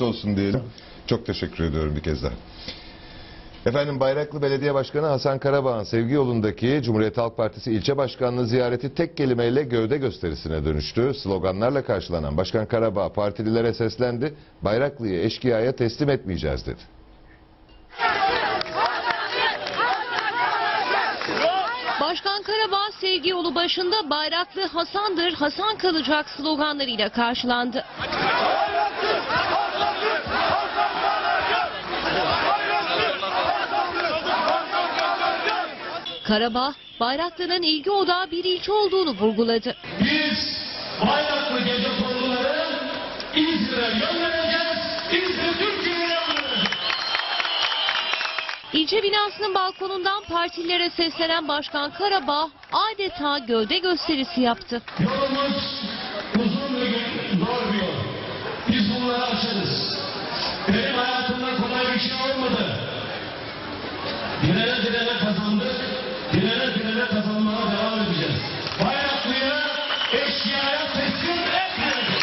olsun diyelim. Çok teşekkür ediyorum bir kez daha. Efendim Bayraklı Belediye Başkanı Hasan Karabağ'ın sevgi yolundaki Cumhuriyet Halk Partisi ilçe başkanlığı ziyareti tek kelimeyle gövde gösterisine dönüştü. Sloganlarla karşılanan Başkan Karabağ partililere seslendi. Bayraklı'yı eşkıyaya teslim etmeyeceğiz dedi. Başkan Karabağ sevgi yolu başında bayraklı Hasan'dır, Hasan kalacak sloganlarıyla karşılandı. Karabağ, Bayraklı'nın ilgi odağı bir ilçe olduğunu vurguladı. Biz bayraklı gece konuları İzmir'e göndereceğiz. İzmir Türkiye'ye. İlçe binasının balkonundan partilere seslenen Başkan Karabağ adeta gövde gösterisi yaptı. Yolumuz uzun ve zor bir yol. Biz bunları aşarız. Benim hayatımda kolay bir şey olmadı. Direne direne kazandık. Eşkıyaya teslim